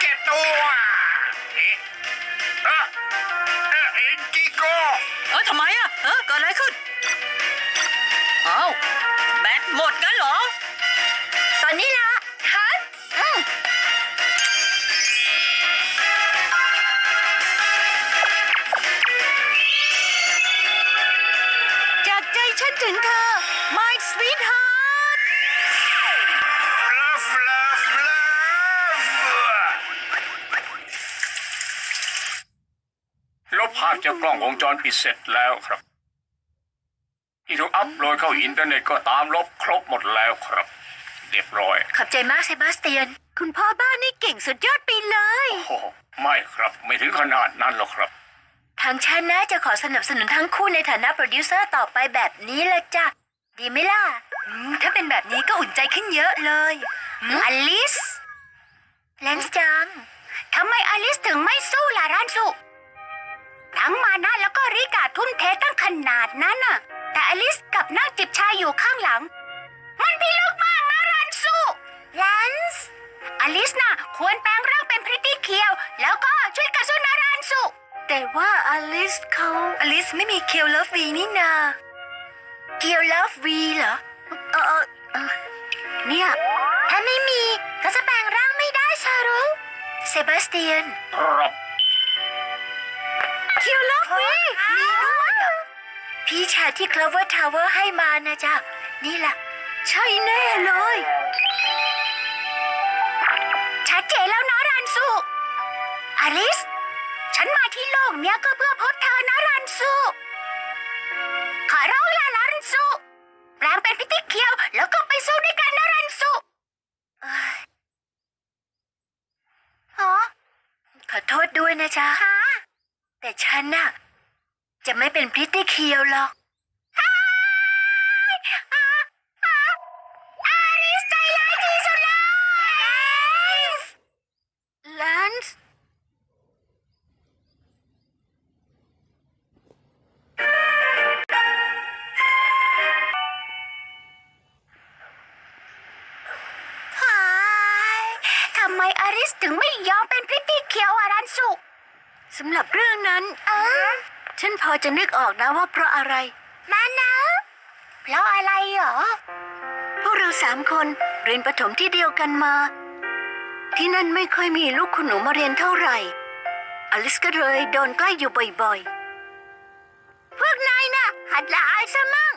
แก่ตัวเอ๊ะเอ๊ะเอ๊ะเอ็นจิโก้เออทำไมอะเออเกิดอะไรขึ้นเอ้าแบตหมดงั้นเหรอ ตอนนี้ละฮัทอืมจากใจฉันถึงเธอ my sweetheart ลบภาพจากกล้องวงจรปิดเสร็จแล้วครับ ที่ถูกอัพโหลดเข้าอินเทอร์เน็ตก็ตามลบครบหมดแล้วครับ เรียบร้อยขอบใจมากเซบาสเตียน คุณพ่อบ้านนี่เก่งสุดยอดไปเลย โอ้โหไม่ครับไม่ถึงขนาดนั้นหรอกครับ ทางฉันนะจะขอสนับสนุนทั้งคู่ในฐานะโปรดิวเซอร์ต่อไปแบบนี้ละจ้ะ ดีไหมล่ะถ้าเป็นแบบนี้ก็อุ่นใจขึ้นเยอะเลยอลิสเลนส์จัง ทำไมอลิสถึงไม่สู้ล่ะรันสุ ทั้งมานะแล้วก็ริกาทุ่มเทตั้งขนาดนั้นน่ะ แต่อลิสกลับนั่งจิบชาอยู่ข้างหลัง มันพิลึกมากนะรันสุรันส์อลิสน่ะควรแปลงร่างเป็นพริตตี้เคียว แล้วก็ช่วยกระสุนนะรันสุแต่ว่าอลิสเขาอลิสไม่มีเคียวเลิฟวีนี่นาเคียวเลิฟวีเหรอเออเออเออเนี่ยถ้าไม่มีก็จะแปลงร่างไม่ได้ชารุเซบาสเตียน ครับคิวเลิฟวีมีด้วยเหรอพี่ชายที่ Clover Tower ให้มานะจ๊ะ นี่แหละใช่แน่เลย ชัดเจนแล้วนะรันสุอลิส ฉันมาที่โลกเนี้ยก็เพื่อพบเธอนะรันสุ ขอร้องละรันสุแปลงเป็นพิติเคียว แล้วก็ไปสู้ด้วยกันนะรันสุเอ้ยฮะขอโทษด้วยนะจ๊ะ แต่ฉันน่ะ จะไม่เป็นพริตตี้เคียวหรอกอาริสใจร้ายที่สุดเลยแลนส์หายทำไมอาริสถึงไม่ยอมเป็นพริตตี้เคียวอารันสุ สำหรับเรื่องนั้น เออ ฉันพอจะนึกออกนะว่าเพราะอะไร มานะเพราะอะไรเหรอ พวกเราสามคนเรียนประถมที่เดียวกันมา ที่นั่นไม่ค่อยมีลูกคุณหนูมาเรียนเท่าไหร่ อลิสก็เลยโดนใกล้อยู่บ่อยๆ พวกนายน่ะ หัดละอายซะมั่ง